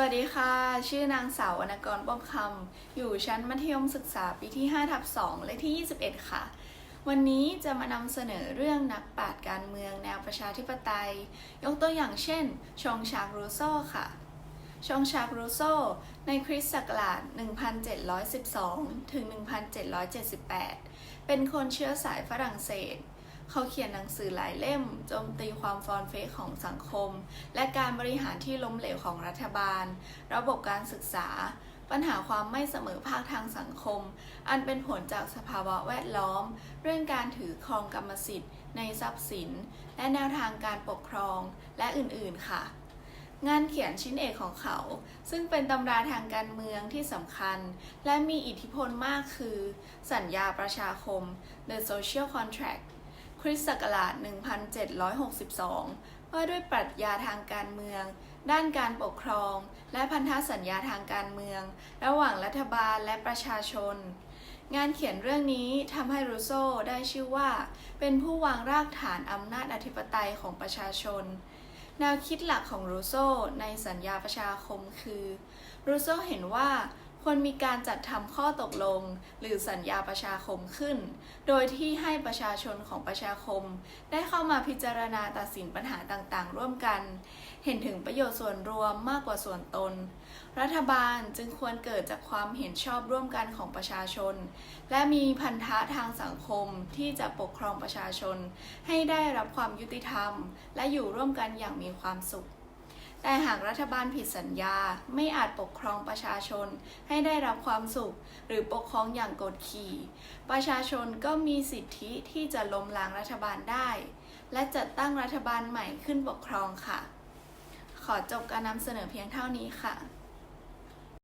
วัสดีค่ะ ชื่อนางสาววรรณกรป้อมคำอยู่ชั้นมัธยมศึกษาปีที่5ทับ2เลขที่ 21 ค่ะ วันนี้จะมานำเสนอเรื่องนักปราชญ์การเมืองแนวประชาธิปไตย ยกตัวอย่างเช่น ชองชากรูโซค่ะ ชองชากรูโซในคริสต์ศักราช 1712 ถึง 1778 เป็นคนเชื้อสายฝรั่งเศส เขาเขียนหนังสือหลายเล่มโจมตีความฟอนเฟกของสังคม และการบริหารที่ล้มเหลวของรัฐบาล ระบบการศึกษา ปัญหาความไม่เสมอภาคทางสังคม อันเป็นผลจากสภาวะแวดล้อม เรื่องการถือครองกรรมสิทธิ์ ในทรัพย์สิน และแนวทางการปกครองและอื่นๆค่ะงานเขียนชิ้นเอกของเขา ซึ่งเป็นตำราทางการเมืองที่สำคัญ และมีอิทธิพลมากคือ สัญญาประชาคม The Social Contract คริสต์ศักราช 1762 ว่าด้วยปรัชญาทางการเมือง ด้านการปกครอง และพันธสัญญาทางการเมือง ระหว่างรัฐบาลและประชาชน งานเขียนเรื่องนี้ทำให้รูโซได้ชื่อว่า เป็นผู้วางรากฐานอำนาจอธิปไตยของประชาชนแนวคิดหลักของรูโซในสัญญาประชาคมคือ รูโซเห็นว่า ควรมีการจัดทำข้อตกลง หรือสัญญาประชาคมขึ้น โดยที่ให้ประชาชนของประชาคม ได้เข้ามาพิจารณาตัดสินปัญหาต่างๆ ร่วมกัน เห็นถึงประโยชน์ส่วนรวมมากกว่าส่วนตน รัฐบาลจึงควรเกิดจากความเห็นชอบร่วมกันของประชาชน และมีพันธะทางสังคมที่จะปกครองประชาชน ให้ได้รับความยุติธรรม และอยู่ร่วมกันอย่างมีความสุข แต่หากรัฐบาลผิดสัญญาไม่อาจปกครองประชาชนให้ได้รับความสุข หรือปกครองอย่างกดขี่ ประชาชนก็มีสิทธิที่จะล้มล้างรัฐบาลได้ และจัดตั้งรัฐบาลใหม่ขึ้นปกครองค่ะ ขอจบการนำเสนอเพียงเท่านี้ค่ะ